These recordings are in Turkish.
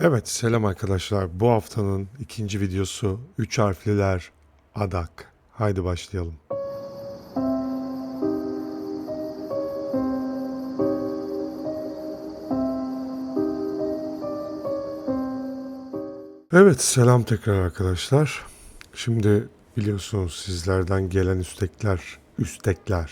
Evet, selam arkadaşlar. Bu haftanın ikinci videosu 3 harfliler adak. Haydi başlayalım. Evet, selam tekrar arkadaşlar. Şimdi biliyorsunuz sizlerden gelen istekler, istekler,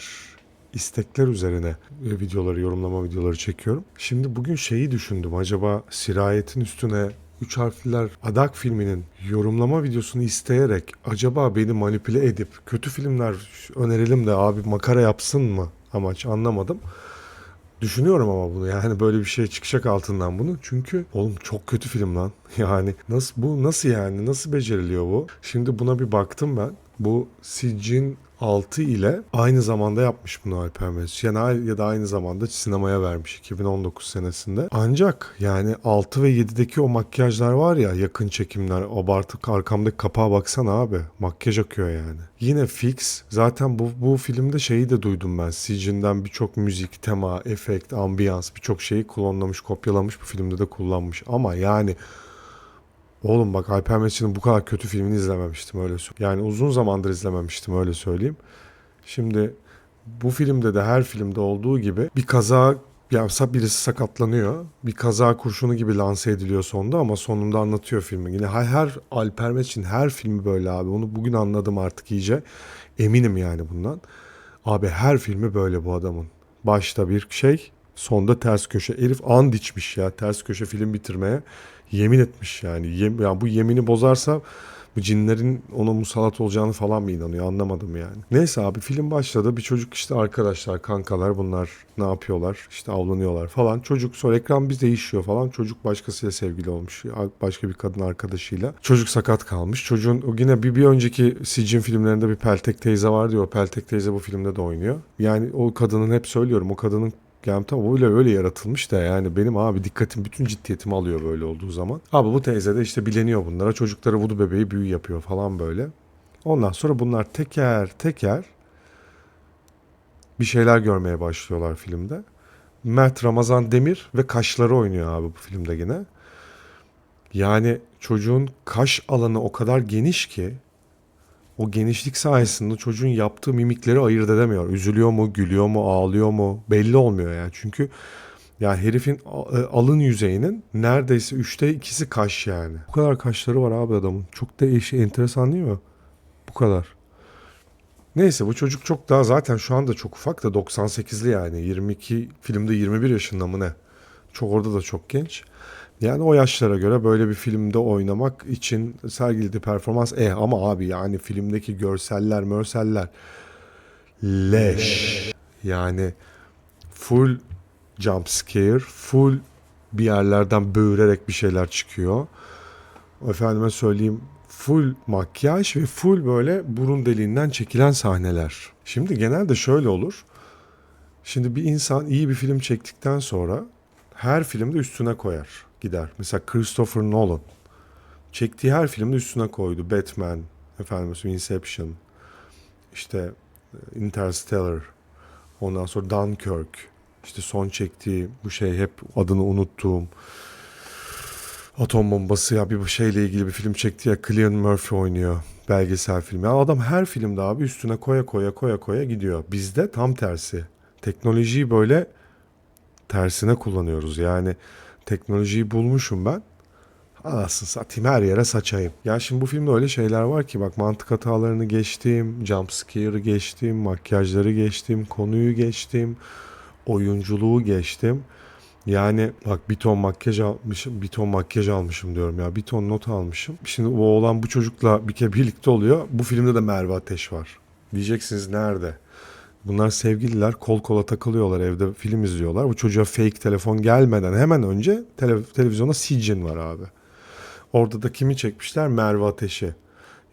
istekler üzerine e, videoları, yorumlama videoları çekiyorum. Şimdi bugün şeyi düşündüm. Acaba sirayetin üstüne Üç harfliler Adak filminin yorumlama videosunu isteyerek acaba beni manipüle edip kötü filmler önerelim de abi makara yapsın mı amaç anlamadım. Düşünüyorum ama bunu yani böyle bir şey çıkacak altından bunu. Çünkü oğlum çok kötü film lan. Yani nasıl bu nasıl yani nasıl beceriliyor bu? Şimdi buna bir baktım ben. Bu Sicin 6 ile aynı zamanda yapmış bunu Alper Mesut. Yani ya da aynı zamanda sinemaya vermiş 2019 senesinde. Ancak yani 6 ve 7'deki o makyajlar var ya yakın çekimler abartı arkamdaki kapağa baksana abi. Makyaj akıyor yani. Yine fix. Zaten bu, bu filmde şeyi de duydum ben. Sicin'den birçok müzik, tema, efekt, ambiyans birçok şeyi klonlamış, kopyalamış bu filmde de kullanmış. Ama yani Oğlum bak Alper Mesut'un bu kadar kötü filmini izlememiştim öyle söyleyeyim. Yani uzun zamandır izlememiştim öyle söyleyeyim. Şimdi bu filmde de her filmde olduğu gibi bir kaza yapsa birisi sakatlanıyor. Bir kaza kurşunu gibi lanse ediliyor sonunda ama sonunda anlatıyor filmi. Yine her, her Alper Mesut'un her filmi böyle abi. Onu bugün anladım artık iyice. Eminim yani bundan. Abi her filmi böyle bu adamın. Başta bir şey, sonda ters köşe. Herif and içmiş ya ters köşe film bitirmeye. Yemin etmiş yani. Yem, yani bu yemini bozarsa bu cinlerin ona musallat olacağını falan mı inanıyor anlamadım yani. Neyse abi film başladı. Bir çocuk işte arkadaşlar, kankalar bunlar ne yapıyorlar? İşte avlanıyorlar falan. Çocuk sonra ekran bir değişiyor falan. Çocuk başkasıyla sevgili olmuş. Başka bir kadın arkadaşıyla. Çocuk sakat kalmış. Çocuğun yine bir, bir önceki Sicin filmlerinde bir Peltek teyze var diyor. Peltek teyze bu filmde de oynuyor. Yani o kadının hep söylüyorum o kadının yani tam öyle öyle yaratılmış da yani benim abi dikkatim bütün ciddiyetimi alıyor böyle olduğu zaman. Abi bu teyze de işte bileniyor bunlara. Çocuklara vudu bebeği büyü yapıyor falan böyle. Ondan sonra bunlar teker teker bir şeyler görmeye başlıyorlar filmde. Mert Ramazan Demir ve kaşları oynuyor abi bu filmde yine. Yani çocuğun kaş alanı o kadar geniş ki o genişlik sayesinde çocuğun yaptığı mimikleri ayırt edemiyor. Üzülüyor mu, gülüyor mu, ağlıyor mu belli olmuyor yani. Çünkü yani herifin e, alın yüzeyinin neredeyse üçte ikisi kaş yani. Bu kadar kaşları var abi adamın. Çok da eşi enteresan değil mi? Bu kadar. Neyse bu çocuk çok daha zaten şu anda çok ufak da 98'li yani. 22 filmde 21 yaşında mı ne? Çok orada da çok genç. Yani o yaşlara göre böyle bir filmde oynamak için sergilediği performans eh ama abi yani filmdeki görseller, mörseller leş. Yani full jump scare, full bir yerlerden böğürerek bir şeyler çıkıyor. Efendime söyleyeyim full makyaj ve full böyle burun deliğinden çekilen sahneler. Şimdi genelde şöyle olur. Şimdi bir insan iyi bir film çektikten sonra her filmde üstüne koyar gider. Mesela Christopher Nolan çektiği her filmde üstüne koydu. Batman, efendim Inception, işte e, Interstellar, ondan sonra Dunkirk, işte son çektiği bu şey hep adını unuttuğum atom bombası ya bir şeyle ilgili bir film çekti ya Cillian Murphy oynuyor belgesel film. Ya adam her filmde abi üstüne koya koya koya koya gidiyor. Bizde tam tersi. Teknolojiyi böyle tersine kullanıyoruz. Yani teknolojiyi bulmuşum ben. Anasını satayım her yere saçayım. Ya şimdi bu filmde öyle şeyler var ki bak mantık hatalarını geçtim, jump scare'ı geçtim, makyajları geçtim, konuyu geçtim, oyunculuğu geçtim. Yani bak bir ton makyaj almışım, bir ton makyaj almışım diyorum ya. Bir ton not almışım. Şimdi o olan bu çocukla bir kere birlikte oluyor. Bu filmde de Merve Ateş var. Diyeceksiniz nerede? Bunlar sevgililer kol kola takılıyorlar evde film izliyorlar. Bu çocuğa fake telefon gelmeden hemen önce tele- televizyona Sicin var abi. Orada da kimi çekmişler? Merve Ateş'i.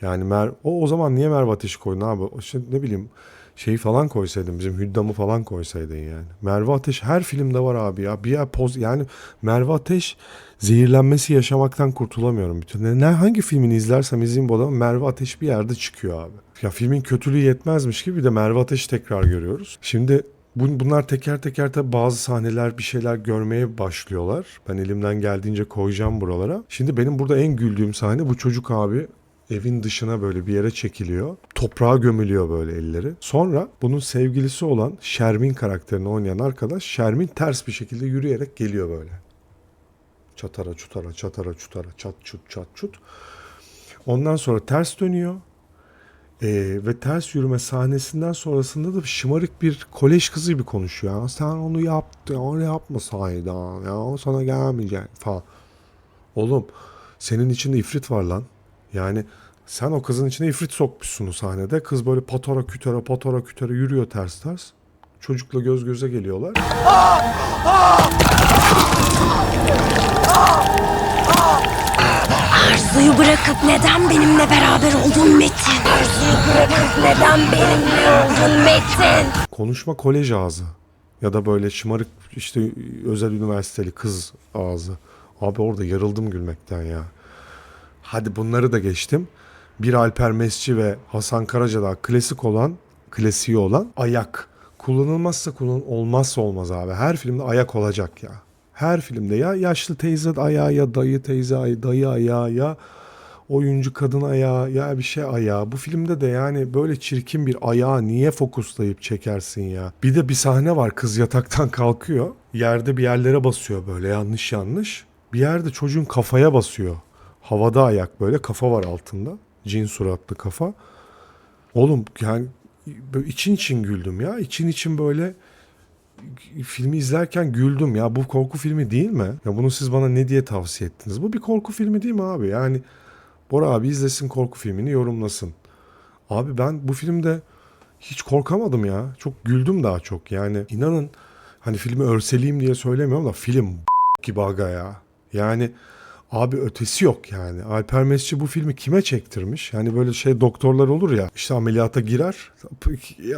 Yani Mer o o zaman niye Merve Ateş'i koydun abi? İşte ne bileyim şeyi falan koysaydın bizim Hüddam'ı falan koysaydın yani. Merve Ateş her filmde var abi ya. Bir yer poz yani Merve Ateş zehirlenmesi yaşamaktan kurtulamıyorum. Bütün ne, hangi filmini izlersem izleyeyim bu adamın Merve Ateş bir yerde çıkıyor abi. Ya filmin kötülüğü yetmezmiş gibi bir de Merve Ateş'i tekrar görüyoruz. Şimdi Bun- Bunlar teker teker tabi bazı sahneler bir şeyler görmeye başlıyorlar. Ben elimden geldiğince koyacağım buralara. Şimdi benim burada en güldüğüm sahne bu çocuk abi evin dışına böyle bir yere çekiliyor. Toprağa gömülüyor böyle elleri. Sonra bunun sevgilisi olan Şermin karakterini oynayan arkadaş Şermin ters bir şekilde yürüyerek geliyor böyle. Çatara çutara çatara çutara çat çut çat çut. Ondan sonra ters dönüyor. Ee, ve ters yürüme sahnesinden sonrasında da şımarık bir kolej kızı gibi konuşuyor. Ya sen onu yaptın, onu yapmasaydın. Ya o sana gelmeyecek falan. Oğlum senin içinde ifrit var lan. Yani sen o kızın içine ifrit sokmuşsun sahnede. Kız böyle patara kütere patara kütere yürüyor ters ters. Çocukla göz göze geliyorlar. Arzuyu bırakıp neden benimle beraber oldun Metin? Arzuyu bırakıp neden benimle oldun Metin? Konuşma kolej ağzı. Ya da böyle şımarık işte özel üniversiteli kız ağzı. Abi orada yarıldım gülmekten ya. Hadi bunları da geçtim. Bir Alper Mesci ve Hasan Karaca'da klasik olan, klasiği olan ayak. Kullanılmazsa kullan olmazsa olmaz abi. Her filmde ayak olacak ya. Her filmde ya yaşlı teyze ayağı ya dayı teyze ay- dayı ayağı ya oyuncu kadın ayağı ya bir şey ayağı. Bu filmde de yani böyle çirkin bir ayağı niye fokuslayıp çekersin ya? Bir de bir sahne var kız yataktan kalkıyor. Yerde bir yerlere basıyor böyle yanlış yanlış. Bir yerde çocuğun kafaya basıyor. Havada ayak böyle kafa var altında. Cin suratlı kafa. Oğlum yani için için güldüm ya. İçin için böyle filmi izlerken güldüm ya. Bu korku filmi değil mi? Ya bunu siz bana ne diye tavsiye ettiniz? Bu bir korku filmi değil mi abi? Yani Bora abi izlesin korku filmini yorumlasın. Abi ben bu filmde hiç korkamadım ya. Çok güldüm daha çok. Yani inanın hani filmi örseleyim diye söylemiyorum da film gibi aga ya. Yani abi ötesi yok yani. Alper Mesci bu filmi kime çektirmiş? Yani böyle şey doktorlar olur ya işte ameliyata girer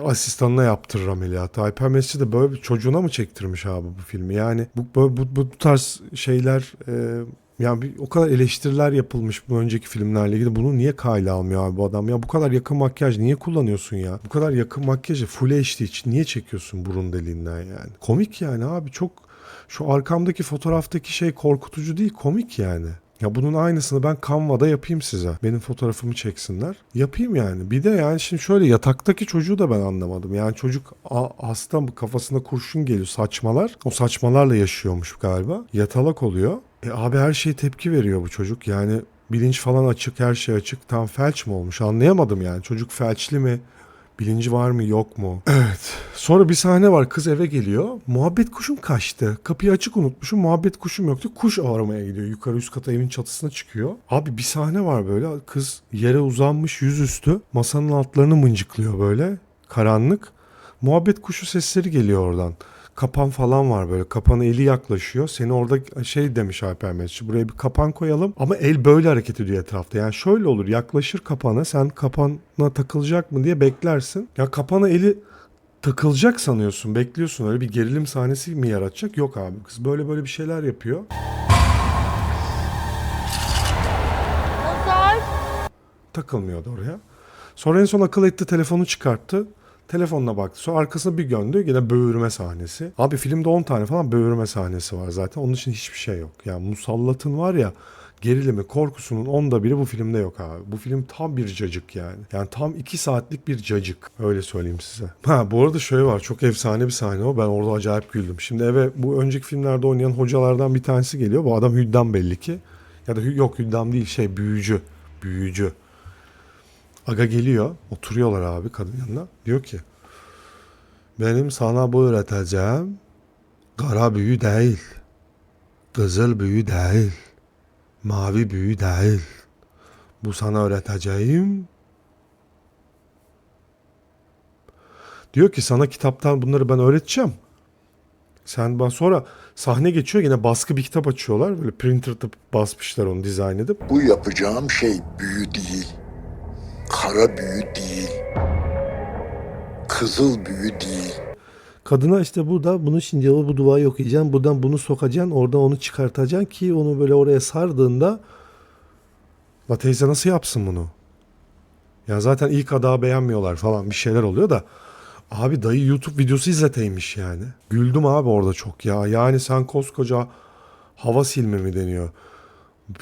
asistanına yaptırır ameliyatı. Alper Mesci de böyle çocuğuna mı çektirmiş abi bu filmi? Yani bu, bu, bu, bu tarz şeyler e, yani bir, o kadar eleştiriler yapılmış bu önceki filmlerle ilgili. Bunu niye kayla almıyor abi bu adam? Ya bu kadar yakın makyaj niye kullanıyorsun ya? Bu kadar yakın makyajı Full HD için niye çekiyorsun burun deliğinden yani? Komik yani abi çok şu arkamdaki fotoğraftaki şey korkutucu değil komik yani. Ya bunun aynısını ben Canva'da yapayım size. Benim fotoğrafımı çeksinler. Yapayım yani. Bir de yani şimdi şöyle yataktaki çocuğu da ben anlamadım. Yani çocuk hasta kafasına kurşun geliyor saçmalar. O saçmalarla yaşıyormuş galiba. Yatalak oluyor. E abi her şeye tepki veriyor bu çocuk. Yani bilinç falan açık, her şey açık. Tam felç mi olmuş anlayamadım yani. Çocuk felçli mi? Bilinci var mı yok mu? Evet. Sonra bir sahne var. Kız eve geliyor. Muhabbet kuşum kaçtı. Kapıyı açık unutmuşum. Muhabbet kuşum yoktu. Kuş aramaya gidiyor. Yukarı üst kata evin çatısına çıkıyor. Abi bir sahne var böyle. Kız yere uzanmış yüzüstü. Masanın altlarını mıncıklıyor böyle. Karanlık. Muhabbet kuşu sesleri geliyor oradan. Kapan falan var böyle. Kapanı eli yaklaşıyor. Seni orada şey demiş Alper Mesutçu. Buraya bir kapan koyalım. Ama el böyle hareket ediyor etrafta. Yani şöyle olur. Yaklaşır kapana. Sen kapana takılacak mı diye beklersin. Ya kapana eli takılacak sanıyorsun. Bekliyorsun. Öyle bir gerilim sahnesi mi yaratacak? Yok abi. Kız böyle böyle bir şeyler yapıyor. Takılmıyordu oraya. Sonra en son akıl etti telefonu çıkarttı. Telefonuna baktı. Sonra arkasına bir göndü. Yine böğürme sahnesi. Abi filmde 10 tane falan böğürme sahnesi var zaten. Onun için hiçbir şey yok. Yani musallatın var ya gerilimi, korkusunun onda biri bu filmde yok abi. Bu film tam bir cacık yani. Yani tam 2 saatlik bir cacık. Öyle söyleyeyim size. Ha bu arada şöyle var. Çok efsane bir sahne o. Ben orada acayip güldüm. Şimdi eve bu önceki filmlerde oynayan hocalardan bir tanesi geliyor. Bu adam Hüddam belli ki. Ya da yok Hüddam değil şey büyücü. Büyücü. Aga geliyor. Oturuyorlar abi kadın yanına. Diyor ki benim sana bu öğreteceğim kara büyü değil. Kızıl büyü değil. Mavi büyü değil. Bu sana öğreteceğim. Diyor ki sana kitaptan bunları ben öğreteceğim. Sen bana sonra sahne geçiyor yine baskı bir kitap açıyorlar. Böyle printer'da basmışlar onu dizayn edip. Bu yapacağım şey büyü değil. Kara büyü değil. Kızıl büyü değil. Kadına işte burada bunu şimdi bu duayı okuyacaksın. Buradan bunu sokacaksın. Oradan onu çıkartacaksın ki onu böyle oraya sardığında La teyze nasıl yapsın bunu? Ya zaten ilk adağı beğenmiyorlar falan bir şeyler oluyor da Abi dayı YouTube videosu izleteymiş yani. Güldüm abi orada çok ya. Yani sen koskoca hava silme mi deniyor?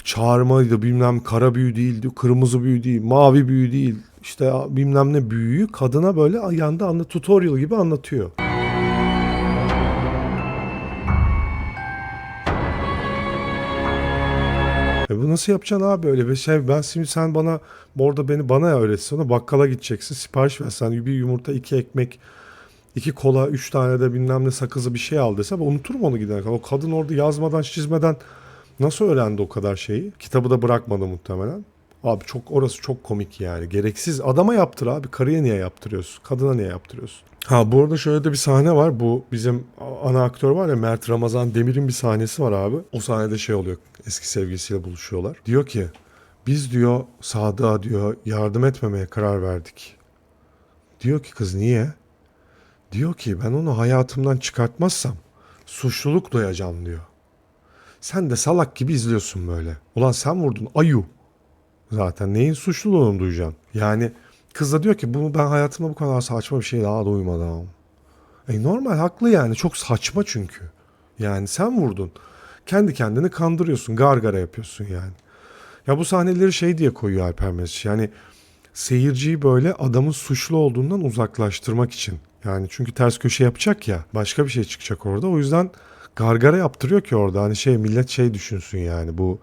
Çağırmaydı bilmem kara büyü değildi, kırmızı büyü değil, mavi büyü değil. İşte bilmem ne büyüyü kadına böyle ayağında anla tutorial gibi anlatıyor. E bu nasıl yapacaksın abi öyle bir şey? Ben şimdi sen bana orada beni bana öğretsen o bakkala gideceksin sipariş versen bir yumurta iki ekmek iki kola üç tane de bilmem ne sakızı bir şey al desem unuturum onu kadar. O kadın orada yazmadan çizmeden nasıl öğrendi o kadar şeyi? Kitabı da bırakmadı muhtemelen. Abi çok orası çok komik yani. Gereksiz. Adama yaptır abi. Karıya niye yaptırıyorsun? Kadına niye yaptırıyorsun? Ha bu arada şöyle de bir sahne var. Bu bizim ana aktör var ya Mert Ramazan Demir'in bir sahnesi var abi. O sahnede şey oluyor. Eski sevgilisiyle buluşuyorlar. Diyor ki biz diyor Sadık'a diyor yardım etmemeye karar verdik. Diyor ki kız niye? Diyor ki ben onu hayatımdan çıkartmazsam suçluluk duyacağım diyor. Sen de salak gibi izliyorsun böyle. Ulan sen vurdun ayu. Zaten neyin suçluluğunu duyacaksın? Yani kız da diyor ki bunu ben hayatımda bu kadar saçma bir şey daha duymadım. E normal haklı yani çok saçma çünkü. Yani sen vurdun. Kendi kendini kandırıyorsun. Gargara yapıyorsun yani. Ya bu sahneleri şey diye koyuyor Alper Mesut. Yani seyirciyi böyle adamın suçlu olduğundan uzaklaştırmak için. Yani çünkü ters köşe yapacak ya. Başka bir şey çıkacak orada. O yüzden gargara yaptırıyor ki orada. Hani şey millet şey düşünsün yani bu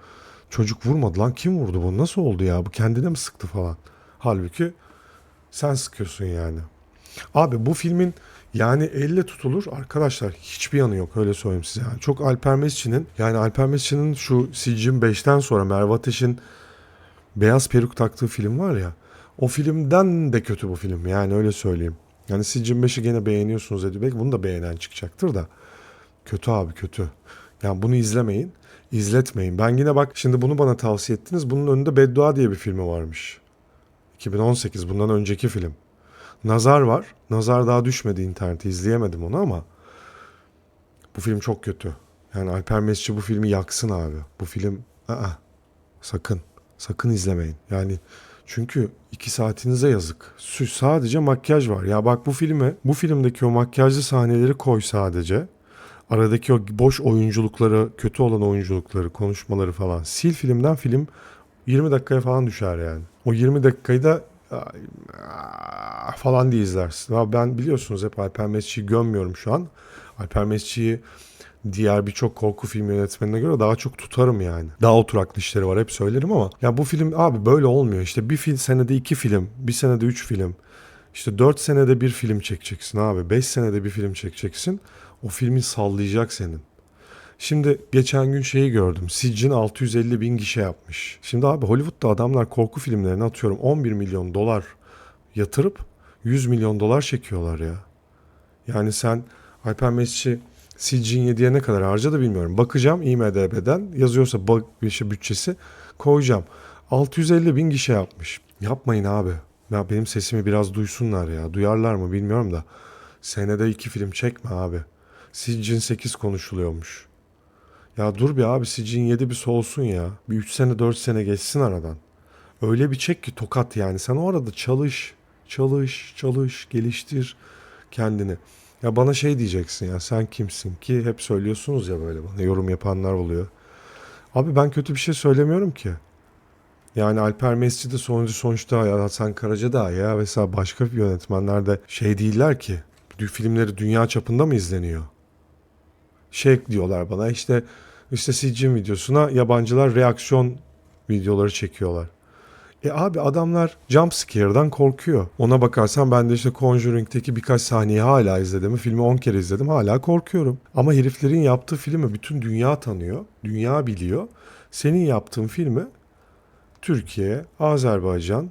çocuk vurmadı lan kim vurdu bu nasıl oldu ya bu kendine mi sıktı falan. Halbuki sen sıkıyorsun yani. Abi bu filmin yani elle tutulur arkadaşlar hiçbir yanı yok öyle söyleyeyim size. Yani çok Alper Mesci'nin yani Alper Mesci'nin şu Sicim 5'ten sonra Merve Ateş'in beyaz peruk taktığı film var ya o filmden de kötü bu film yani öyle söyleyeyim. Yani Sicim 5'i gene beğeniyorsunuz dedi. Belki bunu da beğenen çıkacaktır da. Kötü abi kötü. Yani bunu izlemeyin. izletmeyin. Ben yine bak şimdi bunu bana tavsiye ettiniz. Bunun önünde Beddua diye bir filmi varmış. 2018 bundan önceki film. Nazar var. Nazar daha düşmedi internete izleyemedim onu ama bu film çok kötü. Yani Alper Mesci bu filmi yaksın abi. Bu film aa, sakın sakın izlemeyin. Yani çünkü iki saatinize yazık. Sadece makyaj var. Ya bak bu filme bu filmdeki o makyajlı sahneleri koy sadece. Aradaki o boş oyunculukları, kötü olan oyunculukları, konuşmaları falan. Sil filmden film 20 dakikaya falan düşer yani. O 20 dakikayı da ah, falan diye izlersin. Ya ben biliyorsunuz hep Alper Mesci'yi gömmüyorum şu an. Alper Mesci'yi diğer birçok korku film yönetmenine göre daha çok tutarım yani. Daha oturaklı işleri var hep söylerim ama ya bu film abi böyle olmuyor. İşte bir film senede iki film, bir senede üç film. İşte dört senede bir film çekeceksin abi. Beş senede bir film çekeceksin. O filmi sallayacak senin. Şimdi geçen gün şeyi gördüm. Sicin 650 bin gişe yapmış. Şimdi abi Hollywood'da adamlar korku filmlerine atıyorum 11 milyon dolar yatırıp 100 milyon dolar çekiyorlar ya. Yani sen Alper Mesci Sicin 7'ye ne kadar harcadı bilmiyorum. Bakacağım IMDB'den yazıyorsa bak şey bütçesi koyacağım. 650 bin gişe yapmış. Yapmayın abi. Ya benim sesimi biraz duysunlar ya. Duyarlar mı bilmiyorum da. Senede iki film çekme abi. Sicin 8 konuşuluyormuş. Ya dur bir abi Sicin 7 bir soğusun ya. Bir 3 sene 4 sene geçsin aradan. Öyle bir çek ki tokat yani. Sen o arada çalış, çalış, çalış, geliştir kendini. Ya bana şey diyeceksin ya sen kimsin ki hep söylüyorsunuz ya böyle bana yorum yapanlar oluyor. Abi ben kötü bir şey söylemiyorum ki. Yani Alper Mescid de sonucu sonuçta ya Hasan Karaca da ya vesaire başka yönetmenler de şey değiller ki. Filmleri dünya çapında mı izleniyor? Şey diyorlar bana işte işte Sicim videosuna yabancılar reaksiyon videoları çekiyorlar. E abi adamlar jump scare'dan korkuyor. Ona bakarsan ben de işte Conjuring'teki birkaç sahneyi hala izledim. Filmi 10 kere izledim hala korkuyorum. Ama heriflerin yaptığı filmi bütün dünya tanıyor. Dünya biliyor. Senin yaptığın filmi Türkiye, Azerbaycan,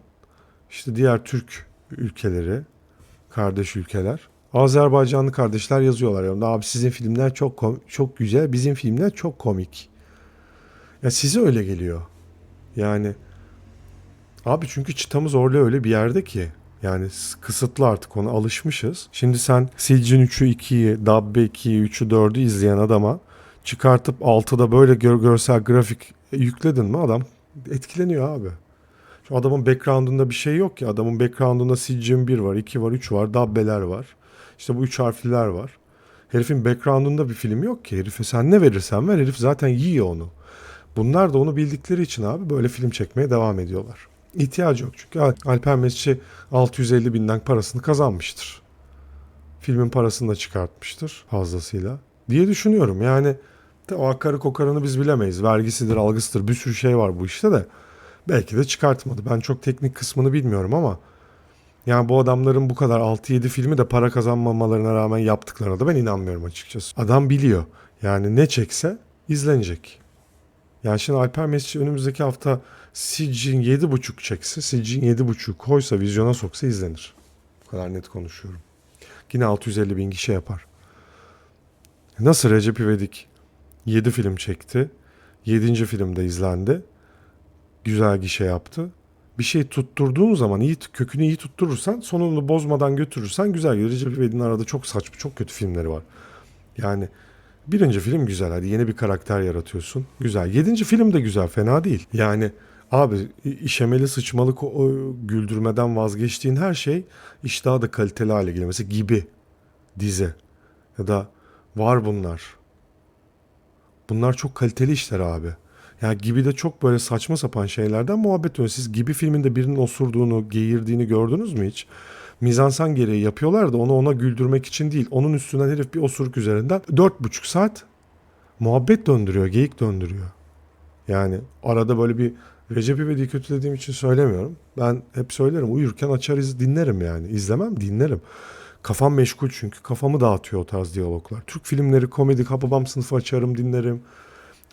işte diğer Türk ülkeleri, kardeş ülkeler. Azerbaycanlı kardeşler yazıyorlar yanımda. Abi sizin filmler çok çok güzel, bizim filmler çok komik. Ya size öyle geliyor. Yani Abi çünkü çıtamız orada öyle bir yerde ki. Yani kısıtlı artık ona alışmışız. Şimdi sen Sicin 3'ü 2'yi, Dabbe 2'yi, 3'ü 4'ü izleyen adama çıkartıp 6'da böyle gör- görsel grafik yükledin mi adam etkileniyor abi. Şu adamın background'unda bir şey yok ki. Adamın background'unda Sicin 1 var, 2 var, 3 var, Dabbe'ler var. İşte bu üç harfliler var. Herifin background'unda bir film yok ki. Herife sen ne verirsen ver herif zaten yiyor onu. Bunlar da onu bildikleri için abi böyle film çekmeye devam ediyorlar. İhtiyacı yok çünkü Al- Alper Mesci 650 binden parasını kazanmıştır. Filmin parasını da çıkartmıştır fazlasıyla diye düşünüyorum. Yani o akarı kokarını biz bilemeyiz. Vergisidir, algısıdır bir sürü şey var bu işte de. Belki de çıkartmadı. Ben çok teknik kısmını bilmiyorum ama yani bu adamların bu kadar 6-7 filmi de para kazanmamalarına rağmen yaptıklarına da ben inanmıyorum açıkçası. Adam biliyor. Yani ne çekse izlenecek. Yani şimdi Alper Mesci önümüzdeki hafta Sicin 7.5 çekse, Sicin 7.5 koysa, vizyona soksa izlenir. Bu kadar net konuşuyorum. Yine 650 bin kişi yapar. Nasıl Recep İvedik 7 film çekti. 7. filmde izlendi. Güzel gişe yaptı. Bir şey tutturduğun zaman iyi kökünü iyi tutturursan sonunu bozmadan götürürsen güzel gider. Recep İvedik'in arada çok saçma çok kötü filmleri var. Yani birinci film güzel hadi yeni bir karakter yaratıyorsun. Güzel. Yedinci film de güzel fena değil. Yani abi işemeli o güldürmeden vazgeçtiğin her şey iş daha da kaliteli hale. Mesela gibi dizi ya da var bunlar. Bunlar çok kaliteli işler abi. Ya gibi de çok böyle saçma sapan şeylerden muhabbet dönüyor. Siz gibi filminde birinin osurduğunu, geğirdiğini gördünüz mü hiç? Mizansen gereği yapıyorlar da onu ona güldürmek için değil. Onun üstünden herif bir osuruk üzerinden dört buçuk saat muhabbet döndürüyor, geyik döndürüyor. Yani arada böyle bir Recep İvedik'i kötülediğim için söylemiyorum. Ben hep söylerim uyurken açar dinlerim yani. İzlemem dinlerim. Kafam meşgul çünkü kafamı dağıtıyor o tarz diyaloglar. Türk filmleri, komedi, Hababam sınıfı açarım dinlerim.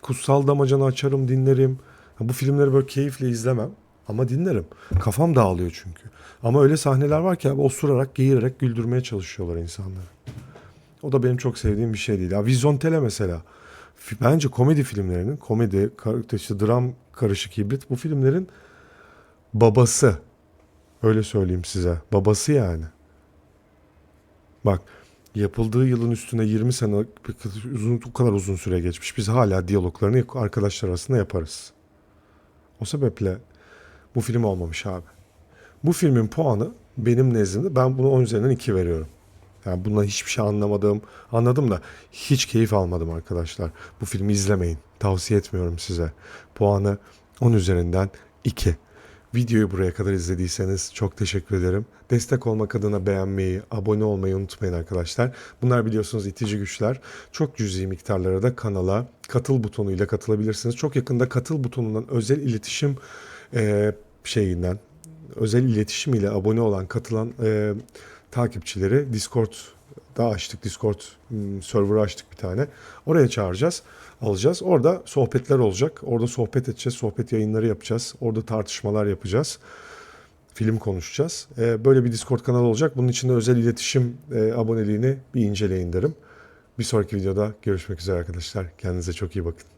Kutsal Damacan'ı açarım dinlerim. Bu filmleri böyle keyifle izlemem ama dinlerim. Kafam dağılıyor çünkü. Ama öyle sahneler var ki abi osurarak, geğirerek güldürmeye çalışıyorlar insanları. O da benim çok sevdiğim bir şey değil. Ya Vizontele mesela. Bence komedi filmlerinin, komedi, işte dram karışık hibrit bu filmlerin babası. Öyle söyleyeyim size. Babası yani. Bak yapıldığı yılın üstüne 20 sene uzun, o kadar uzun süre geçmiş. Biz hala diyaloglarını arkadaşlar arasında yaparız. O sebeple bu film olmamış abi. Bu filmin puanı benim nezdimde ben buna 10 üzerinden 2 veriyorum. Yani bundan hiçbir şey anlamadım. Anladım da hiç keyif almadım arkadaşlar. Bu filmi izlemeyin. Tavsiye etmiyorum size. Puanı 10 üzerinden 2. Videoyu buraya kadar izlediyseniz çok teşekkür ederim. Destek olmak adına beğenmeyi, abone olmayı unutmayın arkadaşlar. Bunlar biliyorsunuz itici güçler. Çok cüzi miktarlara da kanala katıl butonuyla katılabilirsiniz. Çok yakında katıl butonundan özel iletişim e, şeyinden, özel iletişim ile abone olan, katılan e, takipçileri Discord'da açtık. Discord hmm, server'ı açtık bir tane. Oraya çağıracağız, alacağız. Orada sohbetler olacak. Orada sohbet edeceğiz, sohbet yayınları yapacağız. Orada tartışmalar yapacağız. Film konuşacağız. E, böyle bir Discord kanalı olacak. Bunun için de özel iletişim e, aboneliğini bir inceleyin derim. Bir sonraki videoda görüşmek üzere arkadaşlar. Kendinize çok iyi bakın.